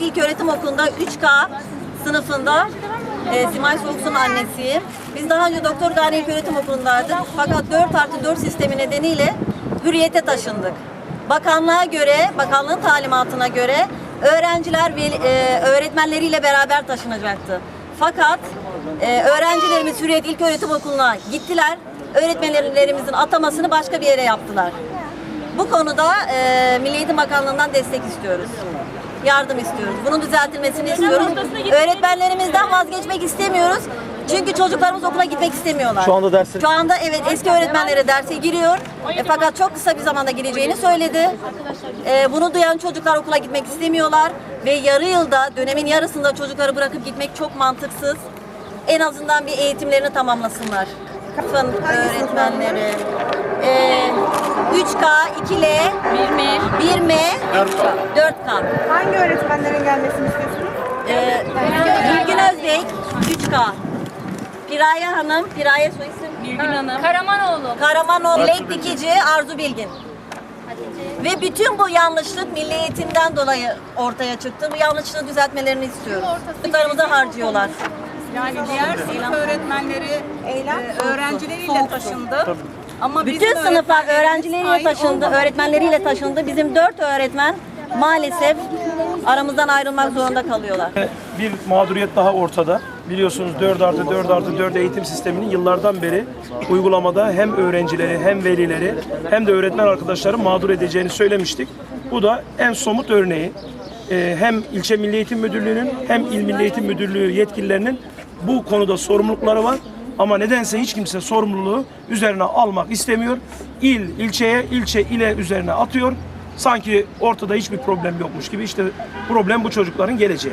Hürriyet İlköğretim Okulu'nda 3K sınıfında e, Simay Soğuksu'nun annesiyim. Biz daha önce Doktor Gani İlköğretim Okulu'ndaydık. Fakat 4 artı 4 sistemi nedeniyle Hürriyet'e taşındık. Bakanlığa göre, bakanlığın talimatına göre öğrenciler veli- e, öğretmenleriyle beraber taşınacaktı. Fakat e, öğrencilerimiz Hürriyet İlköğretim Okulu'na gittiler. Öğretmenlerimizin atamasını başka bir yere yaptılar. Bu konuda e, Milli Eğitim Bakanlığı'ndan destek istiyoruz. Yardım istiyoruz. Bunun düzeltilmesini istiyoruz. Öğretmenlerimizden vazgeçmek istemiyoruz. Çünkü çocuklarımız okula gitmek istemiyorlar. Şu anda dersler- Şu anda evet eski öğretmenlere derse giriyor. E, fakat çok kısa bir zamanda gireceğini söyledi. E, bunu duyan çocuklar okula gitmek istemiyorlar. Ve yarı yılda, dönemin yarısında çocukları bırakıp gitmek çok mantıksız. En azından bir eğitimlerini tamamlasınlar. Sınıf öğretmenleri. E, 3K, 2L, 1M, 1M, 4K. Hangi öğretmenlerin gelmesini istiyorsunuz? Ee, Gülgün Özbek 3K. Piraye Hanım, Piraye soy isim? Gülgün Hanım. Karamanoğlu. Karamanoğlu Lek Dikici, Arzu Bilgin. Ve bütün bu yanlışlık milli eğitimden dolayı ortaya çıktı. Bu yanlışlığı düzeltmelerini istiyoruz. Çocuklarımızı harcıyorlar. Yani diğer sınıf öğretmenleri Eylem. e, öğrencileriyle taşındı. Ama Bütün bizim sınıflar öğrencileriyle taşındı, öğretmenleriyle taşındı. Bizim dört öğretmen maalesef aramızdan ayrılmak zorunda kalıyorlar. Bir mağduriyet daha ortada. Biliyorsunuz 4 artı 4 artı 4 eğitim sisteminin yıllardan beri uygulamada hem öğrencileri hem velileri hem de öğretmen arkadaşları mağdur edeceğini söylemiştik. Bu da en somut örneği. Ee, Hem ilçe Milli Eğitim Müdürlüğü'nün hem İl Milli Eğitim Müdürlüğü yetkililerinin bu konuda sorumlulukları var. Ama nedense hiç kimse sorumluluğu üzerine almak istemiyor. İl ilçeye, ilçe ile üzerine atıyor. Sanki ortada hiçbir problem yokmuş gibi işte problem bu çocukların geleceği.